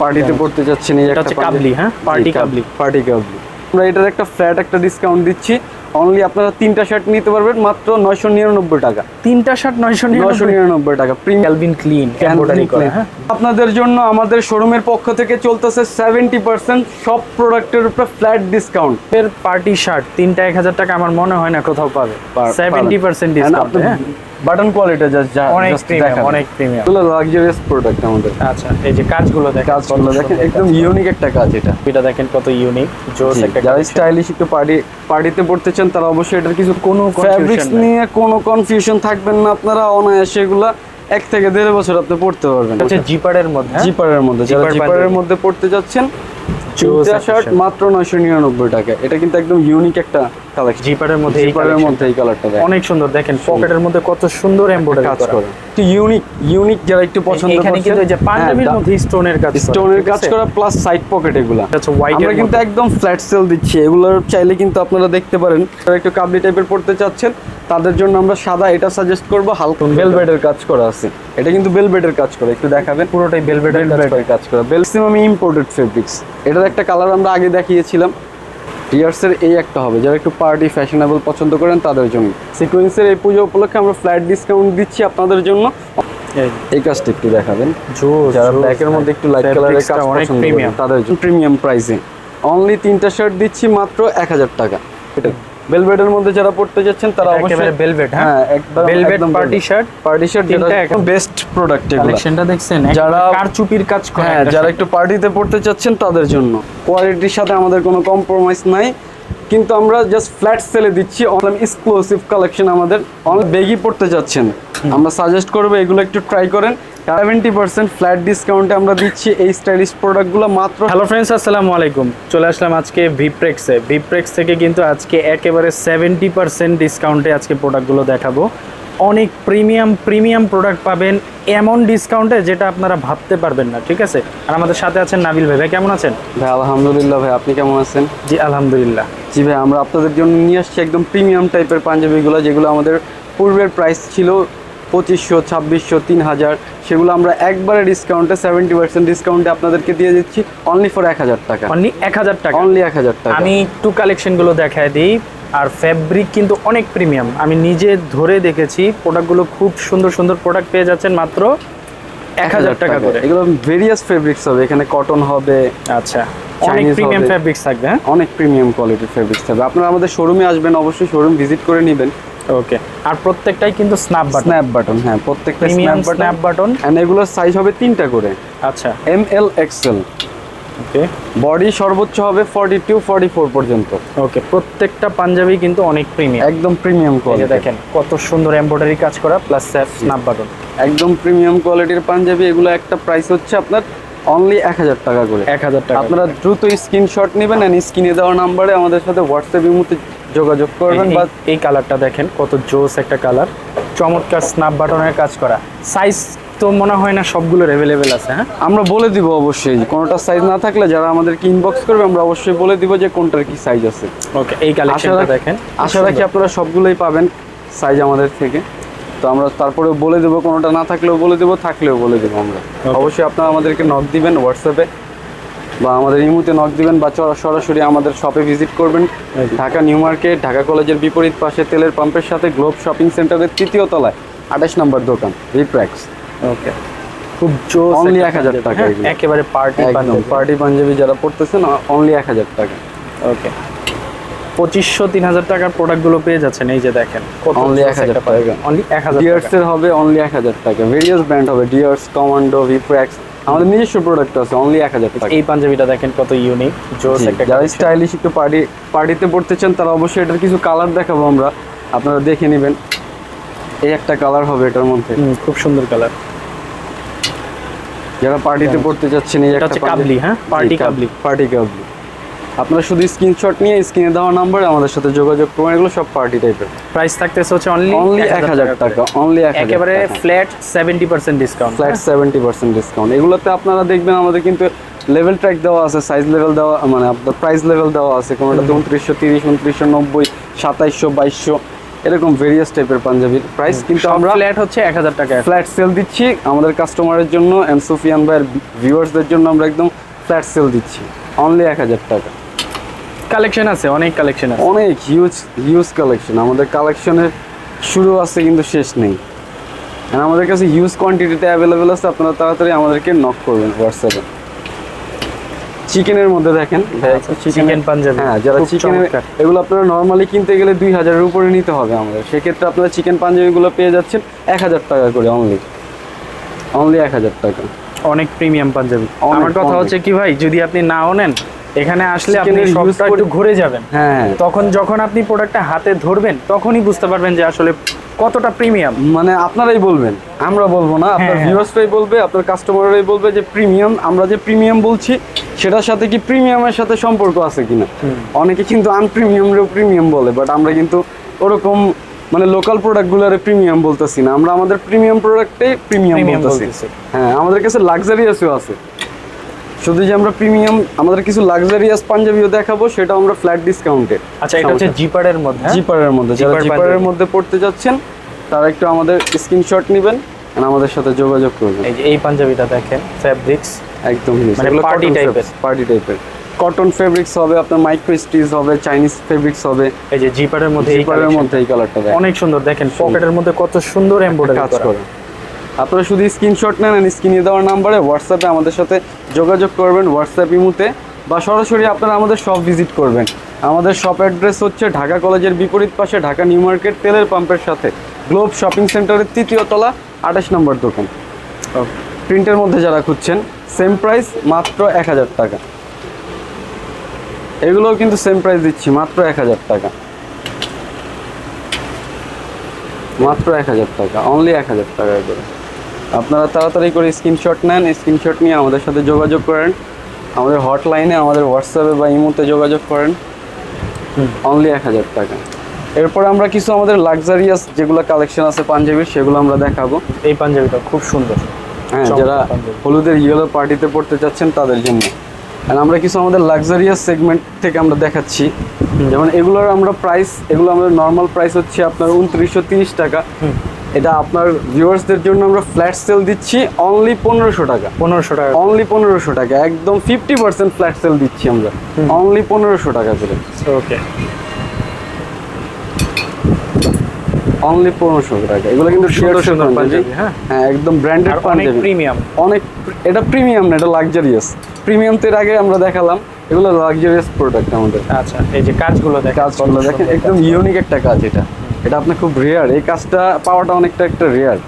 পার্টিতে পড়তে যাচ্ছেন এই এটা একটা হচ্ছে কাবলি, হ্যাঁ? Party কাবলি। পার্টি কাবলি। আমরা এটার একটা ফ্ল্যাট একটা ডিসকাউন্ট দিচ্ছি। অনলি আপনারা তিনটা শার্ট নিতে পারবেন মাত্র নয়শো নিরানব্বই টাকা। তিনটা শার্ট নয়শো নয়শো নিরানব্বই টাকা ক্যালভিন ক্লিন হ্যাঁ? আপনাদের জন্য আমাদের শোরুমের পক্ষ থেকে চলতেছে সেভেন্টি পার্সেন্ট সব প্রোডাক্টের উপরে ফ্ল্যাট ডিসকাউন্ট এর পার্টি শার্ট তিনটা এক হাজার টাকা আমার মনে হয় না কোথাও পাবে। সেভেন্টি পার্সেন্ট ডিসকাউন্ট হ্যাঁ বাটন কোয়ালিটি জাস্ট অনেক প্রিমিয়াম অনেক প্রিমিয়াম এগুলো লাক্সারিয়াস প্রোডাক্ট আমাদের। আচ্ছা এই যে কাজগুলো দেখেন কাজগুলো দেখেন একদম ইউনিক একটা কাজ এটা। এটা দেখেন কত ইউনিক জোস একটা যারা স্টাইলিশ একটু পার্টি পার্টিতে পড়তে চান তারা অবশ্যই এটার কিছু কোনো ফ্যাব্রিক্স নিয়ে কোনো কনফিউশন থাকবেন না আপনারা অনায়াসে এগুলা এক থেকে দেড় বছর আপনি পড়তে পারবেন। হচ্ছে জিপারের মধ্যে হ্যাঁ? জিপারের মধ্যে যারা জিপারের মধ্যে পড়তে যাচ্ছেন একটা শার্ট মাত্র নয়শো নিরানব্বই টাকা। এটা কিন্তু একদম ইউনিক একটা কালেকশন জিপারের মধ্যে এই কালারটা অনেক সুন্দর। দেখেন পকেটের মধ্যে কত সুন্দর এমব্রয়ডারি কাজ করে। একটু ইউনিক ইউনিক যারা একটু পছন্দ এখানে কিন্তু যে পাঞ্জাবির মধ্যে স্টোনের কাজ স্টোনের কাজ করা প্লাস সাইড পকেট এগুলা। এটা হচ্ছে আমরা কিন্তু একদম ফ্ল্যাট সেল দিচ্ছি। এগুলোর চাইলে কিন্তু আপনারা দেখতে পারেন। যারা একটু কাবলি টাইপের পড়তে চাচ্ছেন তাদের জন্য আমরা সাদা এটা সাজেস্ট করব। হালকা বেলভেটের কাজ করা আছে। এটা কিন্তু বেলভেটের কাজ করা। একটু দেখাবেন। পুরোটাই বেলভেটের কাজ করা। বেলভেটের কাজ করা। বেলসিমাম ইম্পোর্টেড ফেব্রিক্স এটার একটা কালার আমরা আগে দেখিয়েছিলাম। টিয়ার্সের এই একটা হবে। যারা একটু পার্টি ফ্যাশনেবল পছন্দ করেন তাদের জন্য। সিকোয়েন্সের এই পুজো উপলক্ষে আমরা ফ্ল্যাট ডিসকাউন্ট দিচ্ছি আপনাদের জন্য। এই। কাজটা একটু দেখাবেন। যারা ব্ল্যাকের মধ্যে একটু লাইট কালারের কাজ অনেক পছন্দ করেন তাদের জন্য। প্রিমিয়াম প্রাইসে অনলি তিনটা শার্ট দিচ্ছি মাত্র এক হাজার টাকা। এটা ভেলভেটের মধ্যে যারা পড়তে যাচ্ছেন তারা অবশ্যই velvet, হ্যাঁ? হ্যাঁ একদম Velvet party shirt, party shirt যেটা একদম বেস্ট প্রোডাক্ট এগুলো। কালেকশনটা দেখছেন যারা- কারচুপির কাজ করে হ্যাঁ যারা একটু পার্টিতে পড়তে চাচ্ছেন তাদের জন্য। কোয়ালিটির সাথে আমাদের কোনো কম্প্রোমাইজ নাই। কিন্তু আমরা জাস্ট ফ্ল্যাট সেলে দিচ্ছি অনলাইন এক্সক্লুসিভ কালেকশন আমাদের। অনেক বেগি পড়তে যাচ্ছেন আমরা সাজেস্ট করব এগুলো একটু ট্রাই করেন। সেভেন্টি পার্সেন্ট ফ্ল্যাট ডিসকাউন্টে আমরা দিচ্ছি এই স্টাইলিশ প্রোডাক্টগুলো মাত্র হ্যালো ফ্রেন্ডস আসসালামু আলাইকুম। চলে আসলাম আজকে ভিপ্রেক্সে ভিপ্রেক্স থেকে কিন্তু আজকে একেবারে সেভেন্টি পার্সেন্ট ডিসকাউন্টে আজকে প্রোডাক্টগুলো দেখাবো। অনেক প্রিমিয়াম প্রিমিয়াম প্রোডাক্ট পাবেন এমন ডিসকাউন্টে যেটা আপনারা ভাবতে পারবেন না ঠিক আছে? আর আমাদের সাথে আছেন নাবিল ভাই। ভাই কেমন আছেন? ভাই আলহামদুলিল্লাহ ভাই আপনি কেমন আছেন? জি আলহামদুলিল্লাহ। জি ভাই আমরা আপনাদের জন্য নিয়ে আসছি একদম প্রিমিয়াম টাইপের পাঞ্জাবিগুলো যেগুলো আমাদের পূর্বের প্রাইস ছিল পঁচিশশো ছাব্বিশশো তিন হাজার। সেগুলো আমরা একবারে ডিসকাউন্টে সেভেন্টি পার্সেন্ট ডিসকাউন্টে আপনাদেরকে দিয়ে দিচ্ছি অনলি ফর এক হাজার টাকা। অনলি এক হাজার টাকা। অনলি এক হাজার টাকা। আমি একটু কালেকশনগুলো দেখায় দিই। আর ফ্যাব্রিক কিন্তু অনেক প্রিমিয়াম আমি নিজে ধরে দেখেছি প্রোডাক্টগুলো খুব সুন্দর সুন্দর প্রোডাক্ট পেয়ে যাচ্ছেন মাত্র এক হাজার টাকা করে। এগুলো ভেরিয়াস ফেব্রিক্স হবে এখানে কটন হবে আচ্ছা অনেক প্রিমিয়াম। ফ্যাব্রিক্স থাকবে হ্যাঁ? অনেক প্রিমিয়াম কোয়ালিটির ফেব্রিক্স থাকবে। আপনারা আমাদের শোরুমে আসবেন অবশ্যই শোরুম ভিজিট করে নেবেন। ওকে আর প্রত্যেকটাই কিন্তু স্ন্যাপ বাটন স্ন্যাপ বাটন হ্যাঁ প্রত্যেকটা snap snap button button and এগুলোর সাইজ হবে তিনটা করে। আচ্ছা। M L XL okay body সর্বোচ্চ হবে ফর্টি টু ফর্টি ফোর পর্যন্ত। ওকে প্রত্যেকটা পাঞ্জাবি কিন্তু অনেক প্রিমিয়াম একদম প্রিমিয়াম কোয়ালিটি দেখেন কত সুন্দর এমব্রয়ডারি কাজ করা প্লাস স্ন্যাপ বাটন একদম প্রিমিয়াম কোয়ালিটির পাঞ্জাবি এগুলো একটা প্রাইস হচ্ছে আপনার অনলি এক হাজার টাকা করে। এক হাজার টাকা। আপনারা দ্রুত স্ক্রিনশট নেবেন এন্ড স্ক্রিনে দেওয়া নাম্বারে আমাদের সাথে হোয়াটসঅ্যাপ ইমুতে যোগাযোগ করবেন বা এই কালারটা দেখেন কত জোস একটা কালার চমৎকার স্ন্যাপ বাটনের কাজ করা। সাইজ তো মনে হয় না সবগুলোর অ্যাভেলেবেল আছে হ্যাঁ? আমরা বলে দিব অবশ্যই কোনোটা সাইজ না থাকলে যারা আমাদেরকে ইনবক্স করবে আমরা অবশ্যই বলে দিব যে কোনটার কি সাইজ আছে। ওকে এই কালেকশনটা দেখেন। আশা রাখি আপনারা সবগুলোই পাবেন সাইজ আমাদের থেকে। তো আমরা তারপরে বলে দেবো কোনোটা না থাকলেও বলে দেবো থাকলেও বলে দেবো আমরা। অবশ্যই আপনারা আমাদেরকে নক দিবেন হোয়াটসঅ্যাপে বা আমাদের ইমুতে নক দিবেন বা সরাসরি আমাদের শপে ভিজিট করবেন। ঢাকা নিউ মার্কেট ঢাকা কলেজের বিপরীত পাশে তেলের পাম্পের সাথে গ্লোব শপিং সেন্টারের তৃতীয় তলায়। আঠাশ নম্বর দোকান রিপ্র্যাক্স ওকে খুব জোস Only একটা 1000 পাঞ্জাবি, টাকা হ্যাঁ, একেবারে পার্টি একদম। পার্টি পাঞ্জাবি যারা পড়তেছেন অনলি এক হাজার টাকা। ওকে পঁচিশশো তিন হাজার টাকার প্রোডাক্টগুলো পেয়ে যাচ্ছেন এই যে দেখেন Only 1000 টাকা। অনলি এক হাজার ডিয়ার্স এর হবে অনলি এক হাজার টাকা। ভেরিয়াস ব্র্যান্ড হবে ডিয়ার্স কমান্ডো ভিপ্র্যাক্স আমাদের নিজস্ব প্রোডাক্ট আছে অনলি এক হাজার টাকা। এই পাঞ্জাবিটা দেখেন কত ইউনিক জোস একটা যারা স্টাইলিশ একটু পার্টি পার্টিতে পড়তে চান তারা অবশ্যই এটার কিছু কালার দেখাবো আমরা। আপনারা দেখে নেবেন। এই একটা কালার হবে এটার মধ্যে। খুব সুন্দর কালার যারা পার্টিতে পড়তে যাচ্ছেন এই একটা কাবলি, হ্যাঁ? পার্টি কাবলি। পার্টি কাবলি। আপনারা শুধু স্ক্রিনশট নিয়ে স্ক্রিনে দেওয়া নাম্বারে আমাদের সাথে যোগাযোগ করবেন এগুলো সব পার্টি টাইপের প্রাইস থাকতেছে হচ্ছে অনলি অনলি এক হাজার টাকা অনলি এক একেবারে flat seventy percent discount flat seventy percent discount এগুলোতে আপনারা দেখবেন আমাদের কিন্তু লেভেল ট্র্যাক দেওয়া আছে সাইজ লেভেল দেওয়া মানে আপনার প্রাইস লেভেল দেওয়া আছে। কোনোটাতে উনত্রিশশো তিরিশ উনত্রিশশো নব্বই সাতাইশশো বাইশশো। এরকম ভেরিয়াস টাইপের পাঞ্জাবির প্রাইস কিন্তু আমরা ফ্ল্যাট হচ্ছে এক হাজার টাকা ফ্ল্যাট সেল দিচ্ছি। আমাদের কাস্টমারের জন্য এন্ড সুফিয়ান ভাইয়ের ভিউয়ার্সদের জন্য আমরা একদম ফ্ল্যাট সেল দিচ্ছি। অনলি এক হাজার টাকা। কালেকশন আছে অনেক কালেকশন আছে। অনেক হিউজ হিউজ কালেকশন আমাদের কালেকশনের শুরু আছে কিন্তু শেষ নেই। আমাদের কাছে হিউজ কোয়ান্টিটিতে অ্যাভেলেবেল আছে আপনারা তাড়াতাড়ি আমাদেরকে নক করবেন হোয়াটসঅ্যাপে চিকেনের মধ্যে দেখেন চিকেন পাঞ্জাবি। হ্যাঁ যারা চিকেন এগুলো আপনারা নর্মালি কিনতে গেলে দুই হাজারের উপরে নিতে হবে আমাদের। সেক্ষেত্রে আপনারা চিকেন পাঞ্জাবিগুলো পেয়ে যাচ্ছেন এক হাজার টাকা করে অনলি অনলি এক হাজার টাকা। অনেক প্রিমিয়াম পাঞ্জাবি। আমার কথা হচ্ছে কি ভাই যদি আপনি নাও নেন এখানে আসলে আপনি সবটা একটু ঘুরে যাবেন। হ্যাঁ। তখন যখন আপনি প্রোডাক্টটা হাতে ধরবেন তখনই বুঝতে পারবেন যে আসলে কতটা প্রিমিয়াম মানে আপনারাই বলবেন আমরা বলব না আপনার হ্যাঁ। ভিউয়ার্সরাই বলবে আপনার কাস্টমাররাই বলবে যে প্রিমিয়াম আমরা যে প্রিমিয়াম বলছি সেটার সাথে কি প্রিমিয়ামের সাথে সম্পর্ক আছে কিনা? অনেকে কিন্তু আনপ্রিমিয়ামরেও প্রিমিয়াম বলে বাট আমরা কিন্তু ওরকম মানে লোকাল প্রোডাক্টগুলোর প্রিমিয়াম বলতেছি না। আমরা আমাদের প্রিমিয়াম প্রোডাক্টে প্রিমিয়াম বলতেছি। হ্যাঁ আমাদের কাছে লাক্সারিয়াসও আছে। শুধু যে আমরা প্রিমিয়াম আমাদের কিছু লাক্সারিয়াস পাঞ্জাবিও দেখাবো সেটা আমরা ফ্ল্যাট ডিসকাউন্টে আচ্ছা এটা হচ্ছে জিপারের মধ্যে হ্যাঁ? জিপারের মধ্যে যারা জিপারের মধ্যে পড়তে যাচ্ছেন তারা একটু আমাদের স্ক্রিনশট নেবেন আমাদের সাথে যোগাযোগ করবেন। এই যে এই পাঞ্জাবিটা দেখেন ফ্যাব্রিক্স একদম মানে type এর। পার্টি টাইপের কটন ফেব্রিক্স হবে আপনার মাইক্রো স্টিচ হবে চাইনিজ ফেব্রিক্স হবে। এই যে জিপারের মধ্যে এই জিপারের মধ্যে এই কালারটা অনেক সুন্দর দেখেন পকেটের মধ্যে কত সুন্দর এমব্রয়ডারি কাজ করে। আপনারা শুধু স্ক্রিনশট নেন স্ক্রিনে দেওয়ার নাম্বারে হোয়াটসঅ্যাপে আমাদের সাথে যোগাযোগ করবেন হোয়াটসঅ্যাপ ইমুতে বা সরাসরি আপনারা আমাদের শপ ভিজিট করবেন। আমাদের শপ অ্যাড্রেস হচ্ছে ঢাকা কলেজের বিপরীত পাশে ঢাকা নিউ মার্কেট তেলের পাম্পের সাথে গ্লোব শপিং সেন্টারের তৃতীয় তলা, আঠাশ নম্বর দোকান। প্রিন্টের মধ্যে যারা খুঁজছেন সেম প্রাইস মাত্র এক হাজার টাকা। এগুলোও কিন্তু সেম প্রাইস দিচ্ছি, মাত্র এক হাজার টাকা। মাত্র এক হাজার টাকা অনলি এক হাজার টাকা করে। আপনারা তাড়াতাড়ি করে স্ক্রিনশট নেন স্ক্রিনশট নিয়ে আমাদের সাথে যোগাযোগ করেন। আমাদের হটলাইনে আমাদের হোয়াটসঅ্যাপে বা ইমোতে যোগাযোগ করেন। অনলি এক হাজার টাকা। এরপর আমরা কিছু আমাদের লাক্সারিয়াস যেগুলো কালেকশন আছে পাঞ্জাবির সেগুলো আমরা দেখাবো। এই পাঞ্জাবিটা খুব সুন্দর। হ্যাঁ যারা হলুদের ইয়েলো পার্টিতে পড়তে চাচ্ছেন তাদের জন্য। আর আমরা কিছু আমাদের লাক্সারিয়াস সেগমেন্ট থেকে আমরা দেখাচ্ছি। যেমন এগুলোর আমরা প্রাইস এগুলো আমাদের নর্মাল প্রাইস হচ্ছে আপনার উনত্রিশশো তিরিশ টাকা। এটা আপনার ভিউয়ার্সদের জন্য আমরা ফ্ল্যাট সেল দিচ্ছি অনলি পনেরোশো টাকা। পনেরোশো টাকা। অনলি পনেরোশো টাকা একদম ফিফটি পার্সেন্ট ফ্ল্যাট সেল দিচ্ছি আমরা। অনলি পনেরোশো টাকা করে। ওকে। অনলি পনেরোশো টাকা। এগুলো কিন্তু সুন্দর সুন্দর পাঞ্জাবি হ্যাঁ। হ্যাঁ একদম ব্র্যান্ডেড পাঞ্জাবি। প্রিমিয়াম অনেক এটা প্রিমিয়াম না এটা লাক্সারিয়াস প্রিমিয়াম তো এর আগে আমরা দেখালাম। এগুলো লাক্সারিয়াস প্রোডাক্ট আমাদের। আচ্ছা এই যে কাজগুলো দেখেন কাজগুলো দেখেন একদম। ইউনিক একটা কাজ এটা। এটা আপনার খুব রেয়ার এই কাজটা পাওয়াটা অনেকটা একটা রেয়ার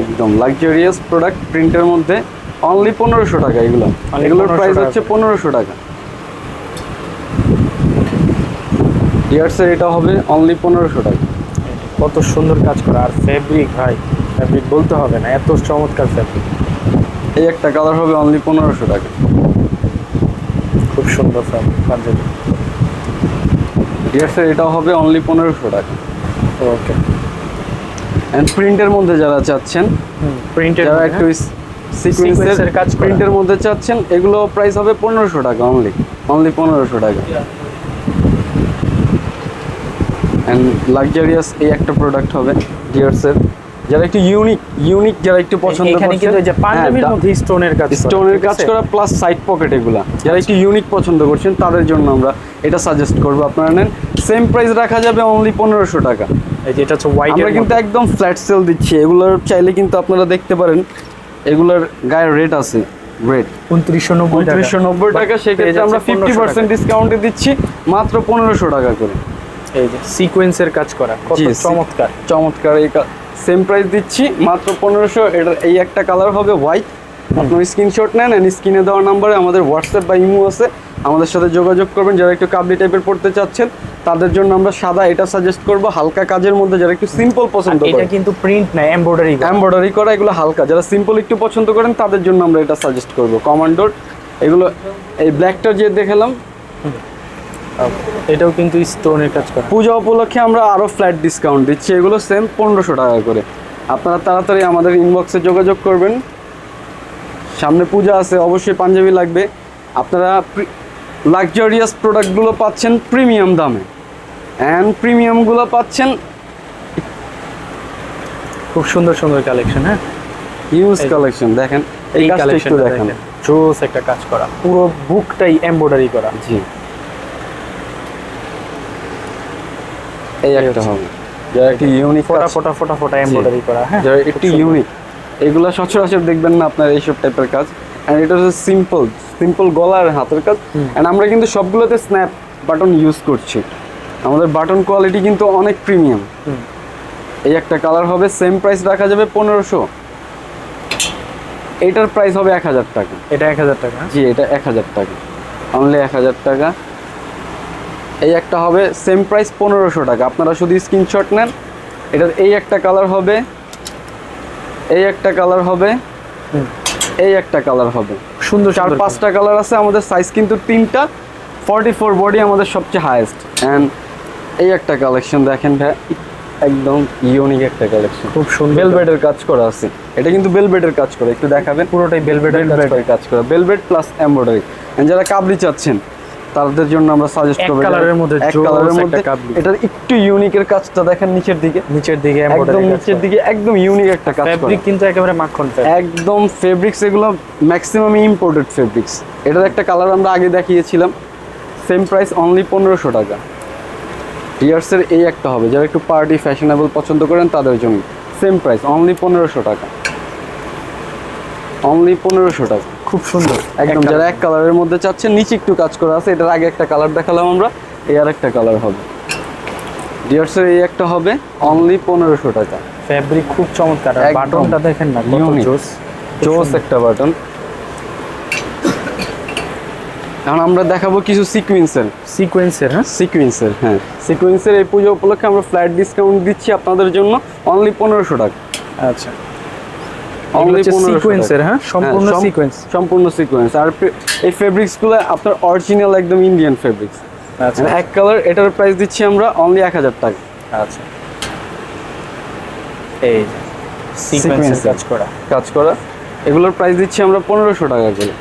একদম লাক্সারিয়াস প্রোডাক্ট প্রিন্টের মধ্যে অনলি পনেরোশো টাকা এগুলো। এগুলোর প্রাইস হচ্ছে পনেরোশো টাকা। ইয়ার্সের এটা হবে অনলি পনেরোশো টাকা। কত সুন্দর কাজ করা। আর ফেব্রিক ভাই ফেব্রিক বলতে হবে না এত চমৎকার ফেব্রিক এই একটা কালার হবে অনলি পনেরোশো টাকা। খুব সুন্দর পাঞ্জাবি। ইয়ার্সের এটা হবে অনলি পনেরোশো টাকা ওকে অ্যান্ড প্রিন্টের মধ্যে যারা চাচ্ছেন প্রিন্টেড যারা একটু সিকোয়েন্সের কাজ প্রিন্টের মধ্যে চাচ্ছেন এগুলো প্রাইস হবে পনেরোশো টাকা অনলি অনলি পনেরোশো টাকা। অ্যান্ড লাক্সারিয়াস এই একটা প্রোডাক্ট হবে ডিয়ার্সের যারা একটু ইউনিক ইউনিক যারা একটু পছন্দ এখানে কিন্তু যে পাঞ্জাবির মধ্যে স্টোনের কাজ স্টোনের কাজ করা প্লাস সাইড পকেট এগুলা। যারা একটু ইউনিক পছন্দ করছেন তাদের জন্য আমরা এটা সাজেস্ট করব। আপনারা নেন সেম প্রাইস রাখা যাবে অনলি পনেরোশো টাকা। এই যে এটা হচ্ছে হোয়াইট আমরা কিন্তু একদম ফ্ল্যাট সেল দিচ্ছি। এগুলোর চাইলে কিন্তু আপনারা দেখতে পারেন এগুলোর গায়ের রেট আছে রেট উনত্রিশশো নব্বই উনত্রিশশো নব্বই টাকা সেক্ষেত্রে আমরা ফিফটি পার্সেন্ট ডিসকাউন্টে দিচ্ছি মাত্র পনেরোশো টাকা করে। এই যে সিকোয়েন্সের কাজ করা কত চমৎকার। চমৎকার এই সেম প্রাইস দিচ্ছি মাত্র পনেরোশো। এটার এই একটা কালার হবে হোয়াইট আপনার স্ক্রিনশট নেন এন্ড স্ক্রিনে দেওয়া নাম্বারে আমাদের হোয়াটসঅ্যাপ বা ইমো আছে। আমাদের সাথে যোগাযোগ করবেন। যারা একটু কাবলি টাইপের পড়তে চাচ্ছেন তাদের জন্য আমরা সাদা এটা সাজেস্ট করব। হালকা কাজের মধ্যে যারা একটু সিম্পল পছন্দ এটা কিন্তু প্রিন্ট না এমব্রয়ডারি এমব্রয়ডারি করা এগুলো হালকা। যারা সিম্পল একটু পছন্দ করেন তাদের জন্য আমরা এটা সাজেস্ট করব। কমান্ডোর এগুলো এই ব্ল্যাকটা যে দেখালাম এটাও কিন্তু স্টোনের কাজ করা। পূজা উপলক্ষে আমরা আরও ফ্ল্যাট ডিসকাউন্ট দিচ্ছি এগুলো সেম পনেরোশো টাকা করে। আপনারা তাড়াতাড়ি আমাদের ইনবক্সে যোগাযোগ করবেন। সামনে পূজা আছে অবশ্যই পাঞ্জাবি লাগবে। আপনারা লাক্সারিয়াস প্রোডাক্টগুলো পাচ্ছেন প্রিমিয়াম দামে। অ্যান্ড প্রিমিয়ামগুলো পাচ্ছেন খুব সুন্দর সুন্দর কালেকশন হ্যাঁ? ইউজ কালেকশন দেখেন। এই দেখেন। দেখেন। জোস একটা কাজ করা। পুরো বুকটাই এমব্রয়ডারি করা। জি। এই একটা হবে। যারা একটু ইউনিক ফোটা ফোটা ফোটা ফোটা এমব্রয়ডারি করা হ্যাঁ? যারা একটু ইউনিক এগুলো সচরাচর দেখবেন না আপনার এইসব টাইপের কাজ। অ্যান্ড এটা হচ্ছে সিম্পল সিম্পল গলা আর হাতের কাজ। অ্যান্ড আমরা কিন্তু সবগুলোতে স্ন্যাপ বাটন ইউজ করছি। আমাদের বাটন কোয়ালিটি কিন্তু অনেক প্রিমিয়াম এই একটা কালার হবে সেম প্রাইস রাখা যাবে পনেরোশো। এইটার প্রাইস হবে এক হাজার টাকা। এটা এক হাজার টাকা। জি এটা এক হাজার টাকা। অনলি এক হাজার টাকা। এই একটা হবে সেম প্রাইস পনেরোশো টাকা। আপনারা শুধু স্ক্রিনশট নেন এটার এই একটা কালার হবে এই একটা কালার হবে এই একটা কালার হবে। সুন্দর চার পাঁচটা কালার আছে আমাদের সাইজ কিন্তু তিনটা ফর্টি ফোর বডি আমাদের সবচেয়ে হায়েস্ট অ্যান্ড এই একটা কালেকশন দেখেন ভাই একদম ইউনিক একটা কালেকশন খুব সুন্দর। বেলবেটের কাজ করা আছে। এটা কিন্তু বেলবেটের কাজ করা একটু দেখাবেন। পুরোটাই বেলভেটের কাজ করা। বেলবেটের কাজ করা বেলবেট প্লাস এমব্রয়ডারি যারা কাবলি চাচ্ছেন তাদের জন্য আমরা সাজেস্ট করব কালারের মধ্যে এক কালারের মধ্যে। এটার একটু ইউনিকের কাজটা দেখেন নিচের দিকে। নিচের দিকে একদম নিচের দিকে একদম ইউনিক একটা কাজ করা। ফ্যাব্রিক কিন্তু একেবারে মাখন একদম ফেব্রিক্স এগুলো ম্যাক্সিমাম ইম্পোর্টেড ফেব্রিক্স এটার একটা কালার আমরা আগে দেখিয়েছিলাম। সেম প্রাইস অনলি পনেরোশো টাকা। টিয়ার্সের এই একটা হবে। যারা একটু পার্টি ফ্যাশনেবল পছন্দ করেন তাদের জন্য। সেম প্রাইস অনলি পনেরোশো টাকা। অনলি পনেরোশো টাকা। খুব সুন্দর। একদম যারা এক কালারের মধ্যে চাচ্ছেন নিচে একটু কাজ করা আছে। এটার আগে একটা কালার দেখালাম আমরা এই আর একটা কালার হবে। ডিয়ার্সের এই একটা হবে অনলি পনেরোশো টাকা। ফ্যাব্রিক খুব চমৎকার বাটনটা দেখেন না। জোস। জোস একটা বাটন। এখন আমরা দেখাবো কিছু সিকুয়েন্সের সিকোয়েন্সের হ্যাঁ? সিকুয়েন্সের হ্যাঁ। সিকুয়েন্সের এই পুজো উপলক্ষে আমরা ফ্ল্যাট ডিসকাউন্ট দিচ্ছি আপনাদের জন্য অনলি পনেরোশো টাকা। আচ্ছা। সিকোয়েন্সের হ্যাঁ? সম্পূর্ণ সিকোয়েন্স সম্পূর্ণ সিকোয়েন্স আর ফে- এই ফেব্রিক্সগুলো আপনার অরিজিনাল একদম ইন্ডিয়ান ফেব্রিক্স আচ্ছা। এক কালার এটার প্রাইস দিচ্ছি আমরা অনলি এক হাজার টাকা। আচ্ছা। এই সিকোয়েন্সের কাজ করা। কাজ করা। এগুলোর প্রাইস দিচ্ছি আমরা পনেরোশো টাকা করে।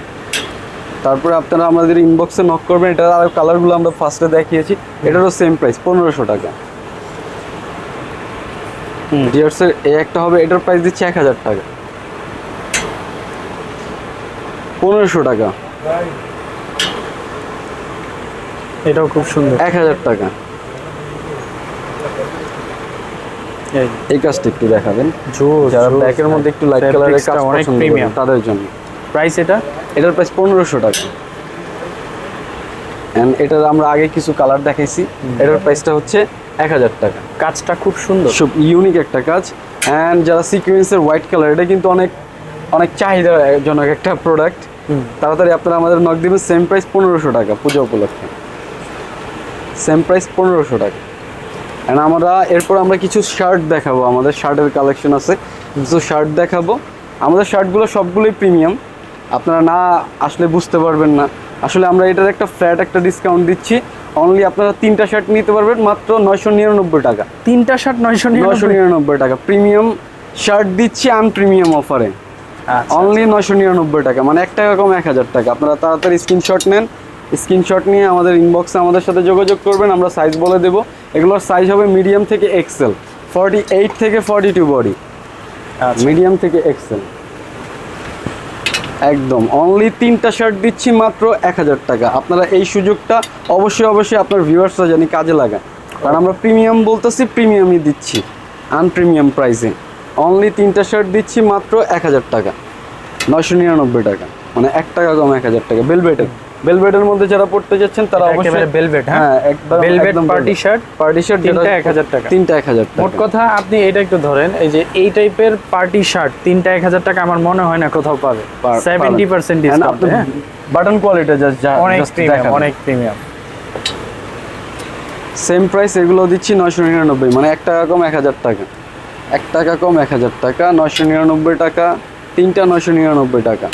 তারপরে আপনারা আমাদের ইনবক্সে নক করবেন এটার আর কালারগুলো আমরা ফার্স্টে দেখিয়েছি। এটারও সেম প্রাইস পনেরোশো টাকা। ডিয়ার্সের এই একটা হবে এটার প্রাইস দিচ্ছি এক হাজার টাকা। পনেরোশো টাকা। এটাও খুব সুন্দর। এক হাজার টাকা। এই কাজটা একটু দেখাবেন। যারা ব্ল্যাকের মধ্যে একটু লাইট কালারের কাজ অনেক পছন্দ করেন তাদের জন্য। প্রাইস এটা? এটার প্রাইস পনেরোশো টাকা। অ্যান্ড এটার আমরা আগে কিছু কালার দেখাইছি। এটার প্রাইসটা হচ্ছে এক হাজার টাকা। কাজটা খুব সুন্দর। খুব ইউনিক একটা কাজ। অ্যান্ড যারা সিকুয়েন্সের হোয়াইট কালার এটা কিন্তু অনেক অনেক চাহিদাজনক একটা প্রোডাক্ট। তাড়াতাড়ি আপনারা আমাদের নক দিবেন সেম প্রাইস পনেরোশো টাকা পুজো উপলক্ষে। সেম প্রাইস পনেরোশো টাকা। অ্যান্ড আমরা এরপর আমরা কিছু শার্ট দেখাবো আমাদের শার্টের কালেকশন আছে। কিছু শার্ট দেখাবো। আমাদের শার্টগুলো সবগুলোই প্রিমিয়াম আপনারা না আসলে বুঝতে পারবেন না। আসলে আমরা এটার একটা ফ্ল্যাট একটা ডিসকাউন্ট দিচ্ছি। অনলি আপনারা তিনটা শার্ট নিতে পারবেন মাত্র নয়শো নিরানব্বই টাকা। তিনটা শার্ট নয়শো নিরানব্বই। টাকা। প্রিমিয়াম শার্ট দিচ্ছি আন প্রিমিয়াম অফারে অনলি নয়শো নিরানব্বই টাকা মানে এক টাকা কম এক হাজার টাকা। আপনারা তাড়াতাড়ি স্ক্রিনশট নেন স্ক্রিনশট নিয়ে আমাদের ইনবক্সে আমাদের সাথে যোগাযোগ করবেন আমরা সাইজ বলে দেবো। এগুলোর সাইজ হবে মিডিয়াম থেকে এক্সেল ফর্টি এইট থেকে ফর্টি টু বডি আচ্ছা। মিডিয়াম থেকে এক্সেল একদম অনলি তিনটা শার্ট দিচ্ছি মাত্র এক হাজার টাকা। আপনারা এই সুযোগটা অবশ্যই অবশ্যই আপনার ভিউয়ার্সরা জানি কাজে লাগান। কারণ আমরা প্রিমিয়াম বলতেছি প্রিমিয়ামই দিচ্ছি আনপ্রিমিয়াম প্রাইসে অনলি তিনটা শার্ট দিচ্ছি মাত্র এক হাজার টাকা। নয়শো নিরানব্বই টাকা। মানে এক টাকা কম এক হাজার টাকা। বেলবেটের বেলবেটের মধ্যে যারা পড়তে যাচ্ছেন তারা অবশ্যই velvet, হ্যাঁ? হ্যাঁ একদম একদম party shirt, পার্টি শার্ট তিনটা 1000 টাকা। তিনটা এক হাজার টাকা। মোট কথা আপনি এটা একটু ধরেন এই যে এই টাইপের পার্টি শার্ট তিনটা এক হাজার টাকা আমার মনে হয় না কোথাও পাবে। Seventy percent discount button quality just অনেক প্রিমিয়াম অনেক প্রিমিয়াম সেম প্রাইস এগুলো দিচ্ছি নয়শো নিরানব্বই মানে এক টাকা কম এক হাজার টাকা। এক টাকা কম এক হাজার টাকা। নয়শো নিরানব্বই টাকা তিনটা নয়শো নিরানব্বই টাকা।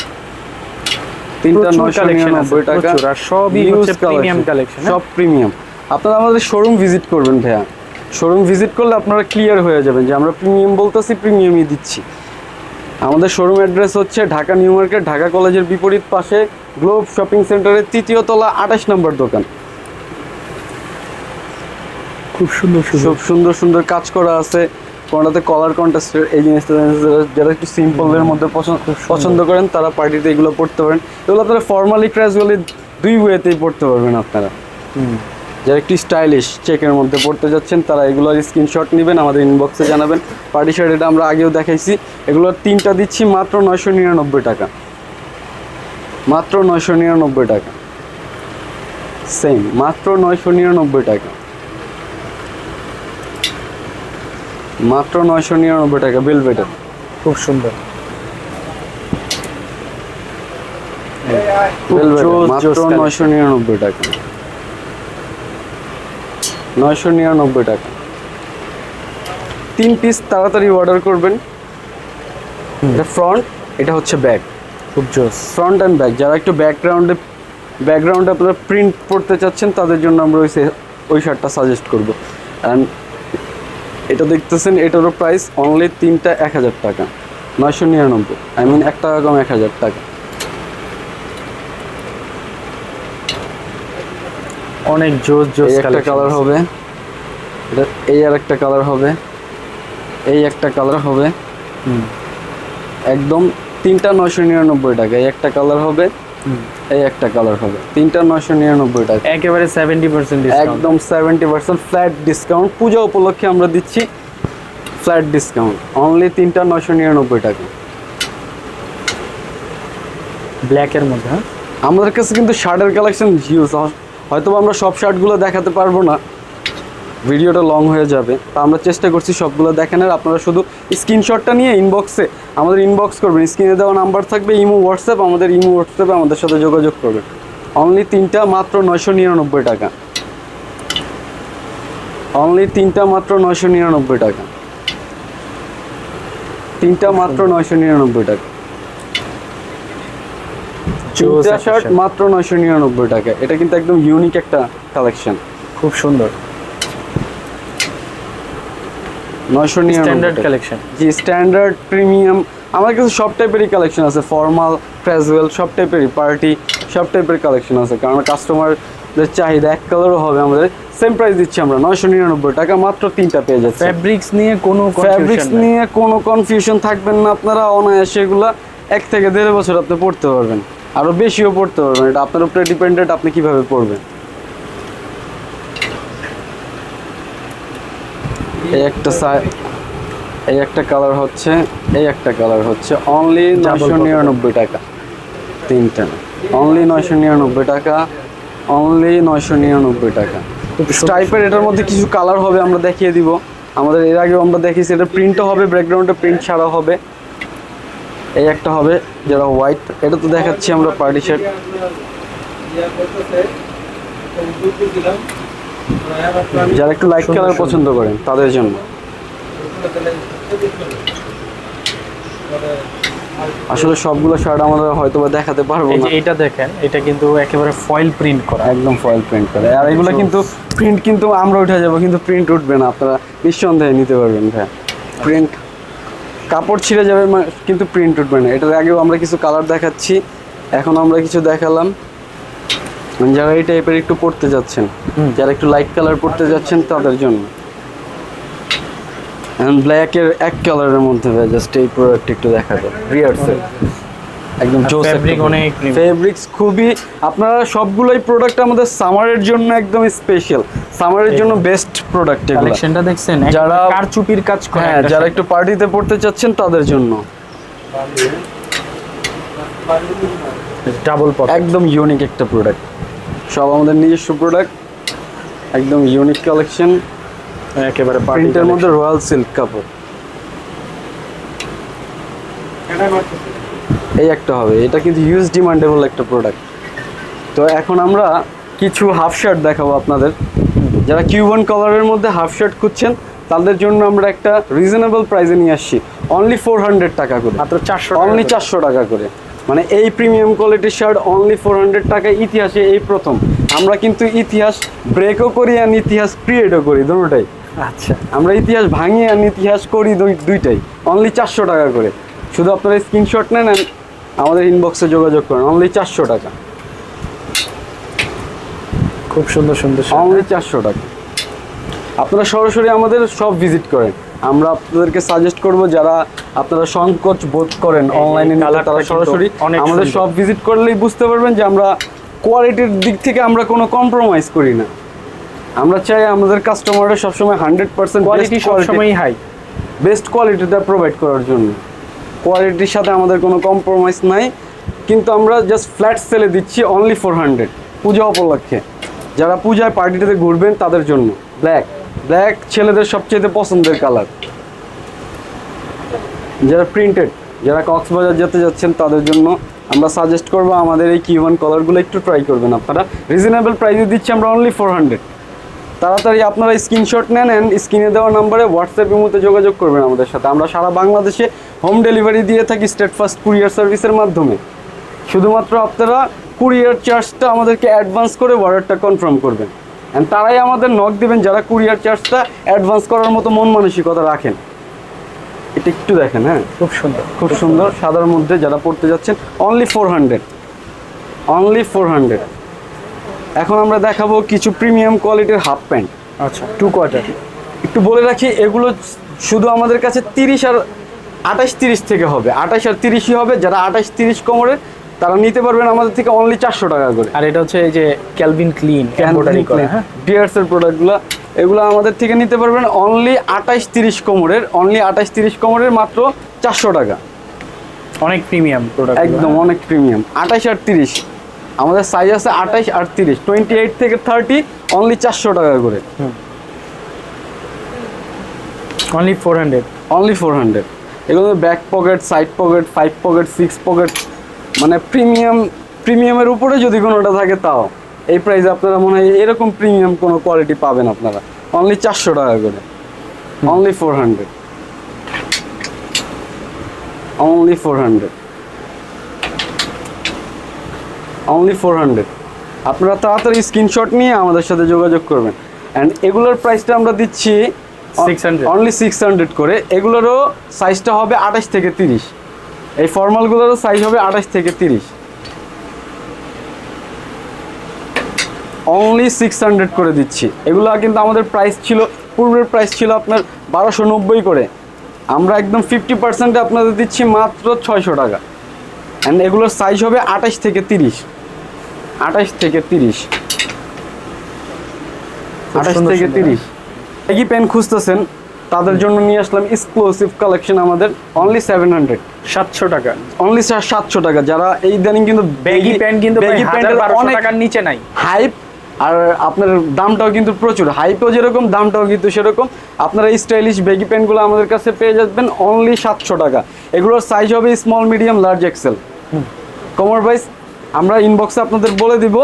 তিনটা নয়শো নিরানব্বই টাকা। সবই collection, হ্যাঁ? সব প্রিমিয়াম আপনারা আমাদের শোরুম ভিজিট করবেন ভাইয়া। শোরুম ভিজিট করলে আপনারা ক্লিয়ার হয়ে যাবেন যে আমরা প্রিমিয়াম বলতেছি প্রিমিয়ামই দিচ্ছি। আমাদের শোরুম অ্যাড্রেস হচ্ছে ঢাকা নিউ মার্কেট ঢাকা কলেজের বিপরীত পাশে গ্লোব শপিং সেন্টারের তৃতীয় তলা আঠাশ নম্বর দোকান। খুব সুন্দর। খুব সুন্দর সুন্দর কাজ করা আছে। কোনটাতে কলার কন্ট্রাস্টের এই জিনিসটা যারা- একটু সিম্পলের মধ্যে পছন্দ পছন্দ করেন তারা পার্টিতে এগুলো পড়তে পারেন। এগুলো আপনারা ফর্মালি ক্র্যাজুয়ালি দুই ওয়েতেই পড়তে পারবেন আপনারা। যারা একটু স্টাইলিশ চেকের মধ্যে পড়তে যাচ্ছেন তারা এগুলোর স্ক্রিনশট নেবেন আমাদের ইনবক্সে জানাবেন। পার্টি শার্ট এটা আমরা আগেও দেখাইছি। এগুলোর তিনটা দিচ্ছি মাত্র নয়শো নিরানব্বই টাকা। মাত্র নয়শো নিরানব্বই টাকা। সেম মাত্র নয়শো নিরানব্বই টাকা। মাত্র নয়শো নিরানব্বই টাকা বেলভেটের খুব সুন্দর। মাত্র নয়শো নিরানব্বই টাকা। নয়শো নিরানব্বই টাকা। তিন পিস তাড়াতাড়ি অর্ডার করবেন। এটা ফ্রন্ট এটা হচ্ছে ব্যাক খুব জোস। ফ্রন্ট অ্যান্ড ব্যাক যারা একটু ব্যাকগ্রাউন্ডে ব্যাকগ্রাউন্ডে আপনারা প্রিন্ট পড়তে চাচ্ছেন তাদের জন্য আমরা ওই ওই শার্টটা সাজেস্ট করব। অ্যান্ড এটা দেখতেছেন এটারও প্রাইস অনলি তিনটা এক হাজার টাকা। নয়শো নিরানব্বই আই মিন এক টাকা কম এক হাজার টাকা। অনেক জোস জোস এই একটা কালার হবে। এটা এই আর একটা কালার হবে। এই একটা কালার হবে। একদম তিনটা নয়শো নিরানব্বই টাকা। এই একটা কালার হবে। এই একটা কালার হবে। তিনটা নয়শো নিরানব্বই টাকা। একেবারে সেভেন্টি পার্সেন্ট একদম seventy percent flat discount Puja উপলক্ষে আমরা দিচ্ছি ফ্ল্যাট ডিসকাউন্ট অনলি তিনটা নয়শো নিরানব্বই টাকা। ব্ল্যাকের মধ্যে হ্যাঁ? আমাদের কাছে কিন্তু শার্টের কালেকশন হিউজ হয়তো আমরা সব শার্টগুলো দেখাতে পারব না। ভিডিওটা লং হয়ে যাবে। তা আমরা চেষ্টা করছি সবগুলো দেখানোর। আপনারা শুধু স্ক্রিনশটটা নিয়ে ইনবক্সে আমাদের ইনবক্স করবেন। স্ক্রিনে দেওয়া নাম্বার থাকবে ইমো হোয়াটসঅ্যাপ আমাদের ইমো হোয়াটসঅ্যাপে আমাদের সাথে যোগাযোগ করবেন। অনলি তিনটা মাত্র নয়শো নিরানব্বই টাকা। অনলি তিনটা মাত্র নয়শো নিরানব্বই টাকা। তিনটা মাত্র নয়শো নিরানব্বই টাকা। তিনটা শার্ট মাত্র নয়শো নিরানব্বই টাকা। এটা কিন্তু একদম ইউনিক একটা কালেকশন খুব সুন্দর। নয়শো স্ট্যান্ডার্ড কালেকশন জি স্ট্যান্ডার্ড প্রিমিয়াম আমার কাছে সব টাইপেরই কালেকশন আছে। ফর্মাল ক্যাজুয়াল সব টাইপেরই পার্টি সব টাইপের কালেকশন আছে। কারণ কাস্টমারদের চাহিদা এক কালারও হবে আমাদের। সেম প্রাইস দিচ্ছি আমরা নয়শো নিরানব্বই টাকা। মাত্র তিনটা পেয়ে যাচ্ছে। ফ্যাব্রিক্স নিয়ে কোনো ফ্যাব্রিক্স নিয়ে কোনো কনফিউশন থাকবেন না আপনারা। অনায়াসে এগুলা এক থেকে দেড় বছর আপনি পড়তে পারবেন। আরও বেশিও পড়তে পারবেন। এটা আপনার উপরে ডিপেন্ডেন্ট আপনি কীভাবে পড়বেন। এই একটা এই একটা কালার হচ্ছে এই একটা কালার হচ্ছে অনলি নয়শো নিরানব্বই টাকা। তিনটা। অনলি নয়শো নিরানব্বই টাকা অনলি নয়শো নিরানব্বই টাকা। টাইপের এটার মধ্যে কিছু কালার হবে আমরা দেখিয়ে দিব। আমাদের এর আগেও আমরা দেখিয়েছি এটা প্রিন্টও হবে ব্যাকগ্রাউন্ডে প্রিন্ট ছাড়াও হবে। এই একটা হবে যেটা হোয়াইট এটা তো দেখাচ্ছি আমরা পার্টি শার্ট যারা একটু লাইট কালার পছন্দ করেন তাদের জন্য। আসলে সবগুলো শার্ট আমরা হয়তো বা দেখাতে পারব এই না। যে এটা দেখেন এটা কিন্তু একেবারে ফয়েল প্রিন্ট করা। একদম ফয়েল প্রিন্ট করা। আর এগুলো কিন্তু প্রিন্ট কিন্তু আমরা উঠে যাব কিন্তু প্রিন্ট উঠবে না। আপনারা নিঃসন্দেহে নিতে পারবেন ভাই। প্রিন্ট কাপড় ছিঁড়ে যাবে কিন্তু প্রিন্ট উঠবে না। এটার আগেও আমরা কিছু কালার দেখাচ্ছি এখন আমরা কিছু দেখালাম। যারা এই টাইপের একটু পড়তে যাচ্ছেন যারা একটু লাইট কালার পড়তে যাচ্ছেন তাদের জন্য। ব্ল্যাকের এক কালারের মধ্যে জাস্ট এই প্রোডাক্ট একটু দেখা যায় রিয়ার্সেল একদম জোস fabric অনেক ফেব্রিক্স খুবই আপনারা সবগুলোই প্রোডাক্ট আমাদের সামারের জন্য একদম স্পেশাল সামারের জন্য বেস্ট প্রোডাক্ট এগুলো। কালেকশনটা দেখছেন যারা- যারা কারচুপির কাজ করে হ্যাঁ যারা একটু পার্টিতে পড়তে চাচ্ছেন তাদের জন্য। ডাবল পট একদম ইউনিক একটা প্রোডাক্ট সব আমাদের নিজস্ব প্রোডাক্ট একদম ইউনিক কালেকশন একেবারে প্রিন্টের মধ্যে রয়্যাল সিল্ক কাপড়। এই একটা হবে এটা কিন্তু হিউজ ডিমান্ডেবল একটা প্রোডাক্ট তো এখন আমরা কিছু হাফ শার্ট দেখাবো আপনাদের। যারা কিউবান কালারের মধ্যে হাফ শার্ট খুঁজছেন তাদের জন্য আমরা একটা রিজনেবল প্রাইসে নিয়ে আসছি। অনলি ফোর হান্ড্রেড টাকা করে। মাত্র চারশো অনলি চারশো টাকা করে। মানে এই প্রিমিয়াম কোয়ালিটির শার্ট অনলি ফোর হান্ড্রেড টাকা ইতিহাসে এই প্রথম। আমরা কিন্তু ইতিহাস ব্রেকও করি আর ইতিহাস ক্রিয়েটও করি দুটোটাই। আচ্ছা। আমরা ইতিহাস ভাঙি আর ইতিহাস করি দুই- দুইটাই। অনলি চারশো টাকা করে। শুধু আপনারা স্ক্রিনশট নেন আমাদের ইনবক্সে যোগাযোগ করেন। অনলি চারশো টাকা। খুব সুন্দর সুন্দর। অনলি চারশো টাকা। আপনারা সরাসরি আমাদের সব ভিজিট করেন। আমরা আপনাদেরকে সাজেস্ট করব যারা আপনারা সংকোচ বোধ করেন অনলাইনে তারা সরাসরি আমাদের সব ভিজিট করলেই বুঝতে পারবেন যে আমরা কোয়ালিটির দিক থেকে আমরা কোনো কম্প্রোমাইজ করি না। আমরা চাই আমাদের কাস্টমাররা সবসময় হান্ড্রেড পার্সেন্ট কোয়ালিটি সবসময়ই হাই বেস্ট কোয়ালিটিটা প্রোভাইড করার জন্য। কোয়ালিটির সাথে আমাদের কোনো কম্প্রোমাইজ নাই। কিন্তু আমরা জাস্ট ফ্ল্যাট সেলে দিচ্ছি অনলি ফোর হান্ড্রেড পূজা উপলক্ষে। যারা পূজায় পার্টিটাতে ঘুরবেন তাদের জন্য। ব্ল্যাক ব্ল্যাক ছেলেদের সবচেয়ে পছন্দের কালার। যারা প্রিন্টেড যারা কক্সবাজার যেতে যাচ্ছেন, তাদের জন্য আমরা সাজেস্ট করব আমাদের এই কিউয়ান কালারগুলো একটু ট্রাই করবেন আপনারা। রিজনেবল প্রাইসে দিচ্ছি আমরা অনলি ফোর হান্ড্রেড তাড়াতাড়ি আপনারা স্ক্রিনশট নেন স্ক্রিনে দেওয়া নাম্বারে হোয়াটসঅ্যাপের মধ্যে যোগাযোগ করবেন আমাদের সাথে। আমরা সারা বাংলাদেশে হোম ডেলিভারি দিয়ে থাকি স্টেট ফার্স্ট কুরিয়ার সার্ভিসের মাধ্যমে। শুধুমাত্র আপনারা কুরিয়ার চার্জটা আমাদেরকে অ্যাডভান্স করে অর্ডারটা কনফার্ম করবেন। তারাই আমাদের নক দিবেন যারা কুরিয়ার চার্জটা অ্যাডভান্স করার মতো মন মানসিকতা রাখেন। এটা একটু দেখেন হ্যাঁ? খুব সুন্দর। খুব সুন্দর সাদার মধ্যে যারা পড়তে যাচ্ছেন only four hundred only four hundred এখন আমরা দেখাবো কিছু প্রিমিয়াম কোয়ালিটির হাফ প্যান্ট আচ্ছা টু কোয়ার্টার একটু বলে রাখি এগুলো শুধু আমাদের কাছে তিরিশ আর আঠাশ তিরিশ থেকে হবে। আঠাশ আর তিরিশই হবে যারা আঠাশ তিরিশ কোমরের তারা নিতে পারবেন আমাদের থেকে অনলি চারশো টাকা করে। আর এটা হচ্ছে এই যে ক্যালভিন ক্লিন হ্যাঁ। ডিয়ার্সের প্রোডাক্টগুলো এগুলো আমাদের থেকে নিতে পারবেন অনলি আঠাশ তিরিশ কোমরের অনলি আঠাশ তিরিশ কোমরের মাত্র চারশো টাকা। অনেক প্রিমিয়াম প্রোডাক্ট একদম অনেক প্রিমিয়াম আঠাশ আর তিরিশ। আমাদের সাইজ আছে আঠাশ আর তিরিশ। টোয়েন্টি এইট থেকে থার্টি অনলি চারশো টাকা করে। Only four hundred only four hundred এগুলো back pocket side pocket five pocket six pocket মানে প্রিমিয়াম প্রিমিয়ামের উপরে যদি কোনোটা থাকে তাও। এই প্রাইসে আপনারা মনে হয় এরকম প্রিমিয়াম কোনো কোয়ালিটি পাবেন আপনারা। অনলি চারশো টাকা করে। Only four hundred only four hundred only four hundred আপনারা তাড়াতাড়ি স্ক্রিনশট নিয়ে আমাদের সাথে যোগাযোগ করবেন। অ্যান্ড এগুলোর প্রাইসটা আমরা দিচ্ছি 600 অনলি সিক্স হান্ড্রেড করে। এগুলোরও সাইজটা হবে আঠাশ থেকে তিরিশ। এই ফর্মালগুলোরও সাইজ হবে আঠাশ থেকে তিরিশ। অনলি সিক্স হান্ড্রেড করে দিচ্ছি। এগুলো কিন্তু আমাদের প্রাইস ছিল পূর্বের প্রাইস ছিল আপনার বারোশো নব্বই করে। আমরা একদম ফিফটি পার্সেন্টে আপনাদের দিচ্ছি মাত্র ছয়শো টাকা। অ্যান্ড এগুলোর সাইজ হবে আঠাশ থেকে তিরিশ। আঠাশ থেকে তিরিশ। আঠাশ থেকে তিরিশ। একই পেন খুঁজতেছেন। তাদের জন্য নিয়ে আসলাম এক্সক্লুসিভ কালেকশন আমাদের অনলি সেভেন হান্ড্রেড সাতশো টাকা। অনলি সাতশো টাকা। যারা এই ইদানিং কিন্তু ব্যাগি প্যান্ট কিন্তু ব্যাগি প্যান্টের অনেক টাকার নিচে নাই। হাইপ আর আপনার দামটাও কিন্তু প্রচুর। হাইপও যেরকম দামটাও কিন্তু সেরকম। আপনারা এই স্টাইলিশ ব্যাগি প্যান্টগুলো আমাদের কাছে পেয়ে যাবেন অনলি সাতশো টাকা। এগুলোর সাইজ হবে স্মল মিডিয়াম লার্জ এক্সেল কমর বাইস আমরা ইনবক্সে আপনাদের বলে দিব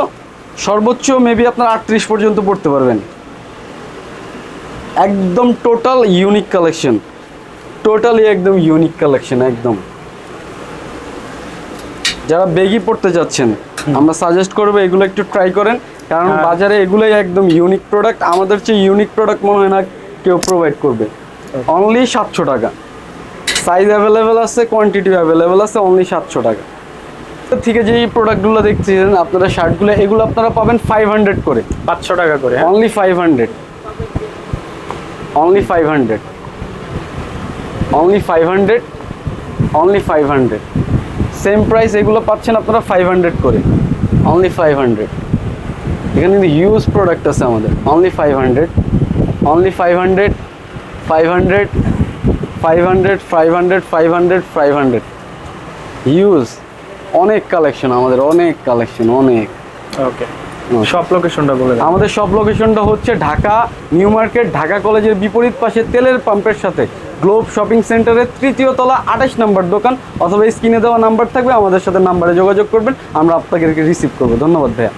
সর্বোচ্চ মেবি আপনার আটত্রিশ পর্যন্ত পড়তে পারবেন। একদম টোটাল ইউনিক কালেকশন টোটালি একদম ইউনিক কালেকশন একদম। যারা বেগি পড়তে যাচ্ছেন আমরা সাজেস্ট করব এগুলো একটু ট্রাই করেন। কারণ বাজারে এগুলোই একদম ইউনিক প্রোডাক্ট আমাদের চেয়ে ইউনিক প্রোডাক্ট মনে হয় না কেউ প্রোভাইড করবে। অনলি সাতশো টাকা। সাইজ অ্যাভেলেবেল আছে কোয়ান্টিটি অ্যাভেলেবেল আছে অনলি সাতশো টাকা। থেকে যে প্রোডাক্টগুলো দেখছেন আপনারা শার্টগুলো এগুলো আপনারা পাবেন ফাইভ হান্ড্রেড করে। পাঁচশো টাকা করে হ্যাঁ। Only five hundred only five hundred only five hundred only five hundred same price এগুলো পাচ্ছেন আপনারা ফাইভ হান্ড্রেড করে। অনলি ফাইভ হান্ড্রেড এখানে কিন্তু ইউজ প্রোডাক্ট আছে আমাদের। Only five hundred only five hundred five hundred five hundred five hundred five hundred five hundred use অনেক collection আমাদের, অনেক কালেকশন অনেক। ওকে সব লোকেশনটা বলে আমাদের সব লোকেশনটা হচ্ছে ঢাকা, নিউ মার্কেট, ঢাকা কলেজের বিপরীত পাশে তেলের পাম্পের সাথে। গ্লোব শপিং সেন্টারের তৃতীয় তলা, আঠাশ নম্বর দোকান, অথবা স্ক্রিনে দেওয়া নাম্বার থাকবে, আমাদের সাথে নাম্বারে যোগাযোগ করবেন, আমরা আপনাদেরকে রিসিভ করব। ধন্যবাদ ভাইয়া।